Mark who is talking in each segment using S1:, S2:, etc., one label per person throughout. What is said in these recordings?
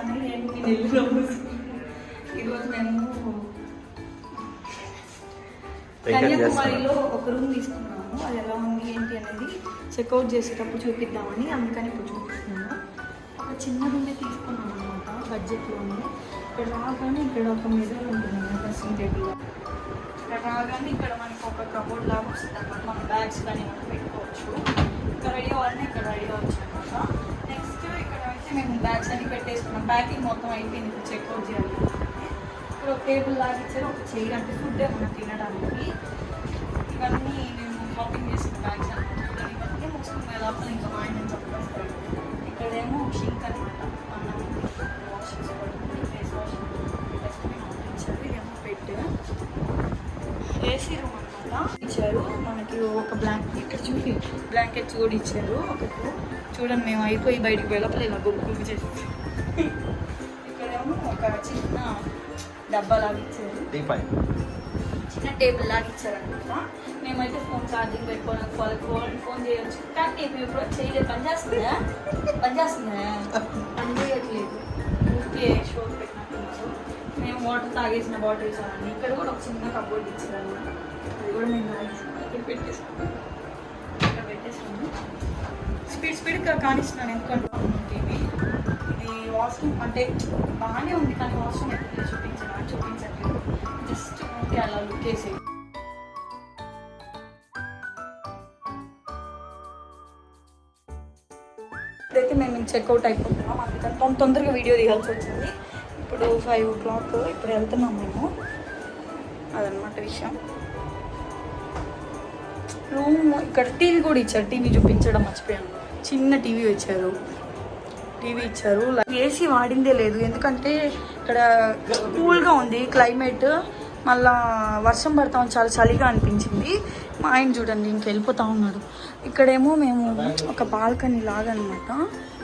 S1: అని నేను మీ రోజు. ఈరోజు కన్యాకుమారిలో ఒక రూమ్ తీసుకున్నాను. అది ఎలా ఉంది ఏంటి అనేది చెక్అవుట్ చేసేటప్పుడు చూపిద్దామని అందుకని ఇప్పుడు ఒక చిన్న రూమే తీసుకున్నాం అనమాట బడ్జెట్లోనే ఇక్కడ రాగానే ఇక్కడ ఒక మిర్రర్ ఉంటుంది డ్రెస్సింగ్ టేబుల్ ఇక్కడ రాగానే ఇక్కడ మనకు ఒక కబోర్డ్ లాగా వస్తుంది అనమాట మన బ్యాగ్స్ కానీ మనం పెట్టుకోవచ్చు. ఇక్కడ రెడీ అవ్వాలని ఇక్కడ రెడీ అవ్వచ్చు. మేము బ్యాగ్స్ అన్ని పెట్టేసుకున్నాం. ప్యాకింగ్ మొత్తం అయిపోయింది. ఇప్పుడు చెక్అవుట్ చేయాలి. ఇక్కడ ఒక టేబుల్ లాగా ఇచ్చారు. ఒక చైర్ అంటే ఫుడ్ ఏమన్నా తినడానికి. ఇవన్నీ మేము షాపింగ్ చేసిన బ్యాగ్స్ అనమాట ఇవన్నీ మూసుకునే లోపల ఇంకా మా ఆయన చెప్పేస్తాడు ఇక్కడేమో షింక్ అని బ్లాంకెట్ ఇక్కడ చూపి బ్లాంకెట్స్ కూడా ఇచ్చారు ఒకటి చూడండి మేము అయిపోయి బయటికి వెళ్ళపలే ఇలా గుమ్మ గుమ్మ చేసి ఇక్కడేమో ఒక చిన్న డబ్బా లాగా ఇచ్చారు. చిన్న టేబుల్ లాగా ఇచ్చారనమాట. మేమైతే ఫోన్ ఛార్జింగ్ పెట్టుకోవడానికి వాళ్ళకి ఫోన్ ఫోన్ చేయొచ్చు. కానీ నేను ఇప్పుడు చేయలేదు. పని చేస్తుందా? పని చేస్తుందా? పని చేయట్లేదు. షో పెట్టినట్టున్నారు మేము వాటర్ తాగేసిన బాటిల్స్ అవన్నీ ఇక్కడ కూడా ఒక చిన్న కబోర్డ్ ఇచ్చారు అది కూడా మేము ఇక్కడ పెట్టేసుకున్నాం. ఇక్కడ పెట్టేసాము స్పీడ్ స్పీడ్గా కానిస్తున్నాను ఎందుకంటే టీవీ? ఇది వాష్రూమ్ అంటే బాగానే ఉంది కానీ వాష్రూమ్ ఎప్పుడు చూపించడం చూపించట్లేదు. జస్ట్ ఓకే అలా లుక్ వేసి ఇప్పుడైతే మేము చెక్అవుట్ అయిపోతున్నాం. అందుకని తొందరగా వీడియో తీయాల్సి వచ్చింది. ఇప్పుడు ఫైవ్ ఓ క్లాక్ ఇప్పుడు వెళ్తున్నాం మేము. అదనమాట విషయం. రూమ్ ఇక్కడ టీవీ కూడా ఇచ్చారు. టీవీ చూపించడం మర్చిపోయాను. చిన్న టీవీ ఇచ్చారు. టీవీ ఇచ్చారు. ఏసీ వాడిందే లేదు. ఎందుకంటే ఇక్కడ కూల్గా ఉంది క్లైమేట్. మళ్ళా వర్షం పడతా. ఉంది చాలా చలిగా అనిపించింది. మా ఆయన చూడండి ఇంక వెళ్ళిపోతా ఉన్నాడు. ఇక్కడేమో మేము ఒక బాల్కనీ లాగా అనమాట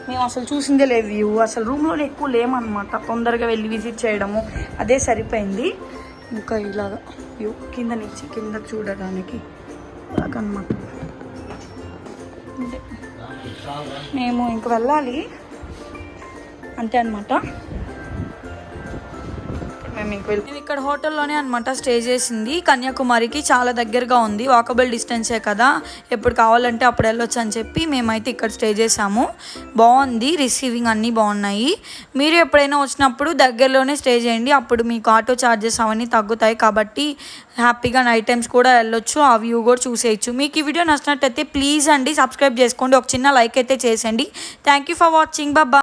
S1: మేము అసలు చూసిందే లేదు వ్యూ అసలు రూమ్లోనే ఎక్కువ లేమన్నమాట. తొందరగా వెళ్ళి విజిట్ చేయడము. అదే సరిపోయింది. ఇంకా ఇలాగా వ్యూ కింద నుంచి కింద చూడడానికి అలాగనమాట మేము ఇంక వెళ్ళాలి. అంతే అనమాట మేము ఇంక వెళ్ళి ఇక్కడ హోటల్లోనే అనమాట స్టే చేసింది. కన్యాకుమారికి చాలా దగ్గరగా ఉంది. వాకబుల్ డిస్టెన్సే కదా. ఎప్పుడు కావాలంటే అప్పుడు వెళ్ళొచ్చు అని చెప్పి మేమైతే ఇక్కడ స్టే చేసాము బాగుంది. రిసీవింగ్ అన్నీ బాగున్నాయి. మీరు ఎప్పుడైనా వచ్చినప్పుడు దగ్గరలోనే స్టే చేయండి. అప్పుడు మీకు ఆటో ఛార్జెస్ అవన్నీ తగ్గుతాయి కాబట్టి హ్యాపీగా నైట్ టైమ్స్ కూడా వెళ్ళొచ్చు. ఆ వ్యూ కూడా చూసేయచ్చు. మీకు ఈ వీడియో నచ్చినట్టయితే ప్లీజ్ అండి సబ్స్క్రైబ్ చేసుకోండి. ఒక చిన్న లైక్ అయితే చేసేయండి. Thank you for watching Baba